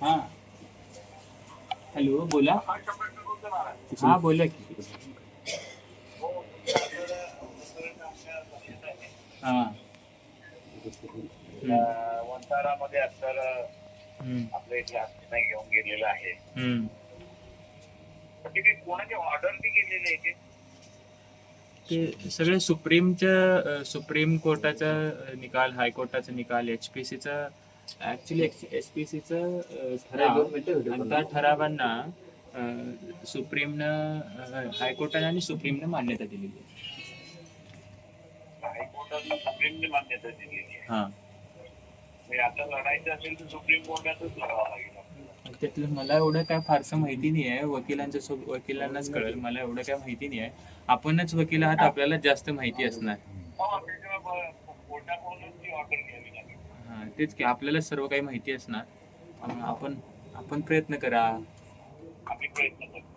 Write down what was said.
हा. हॅलो बोला. हा बोला की. हा. वंतारामध्ये तर हम्म, आपल्या घेऊन गेलेलं आहे. हम्म. पण ते काही कोणाची ऑर्डर गेलेली आहे ते? ते सगळे सुप्रीमच्या सुप्रीम कोर्टाचा निकाल हायकोर्टाचा निकाल एच पी सीचा ऍक्च्युली एच पी सीचा ठराव आणि त्या ठरावांना सुप्रीमनं हायकोर्टाने आणि सुप्रीमनं मान्यता दिलेली सुप्रीमने मान्यता दिलेली आहे. हा. म्हणजे आता लढायचं असेल तर सुप्रीम कोर्टातच लढावं लागेल आपल्याला. त्यातलं मला एवढं काय फारसं माहिती नाही आहे. वकिलांच्या सोब वकिलांनाच कळेल. मला एवढं काय माहिती नाही आहे. आपणच वकील आहात आपल्याला जास्त माहिती असणार. हो, त्याच्यामुळे ब- कोर्टाकडूनच ती ऑर्डर घ्यावी लागेल. हा तेच की आपल्याला सर्व काही माहिती असणार. आपण आपण प्रयत्न करा. आम्ही प्रयत्न करा.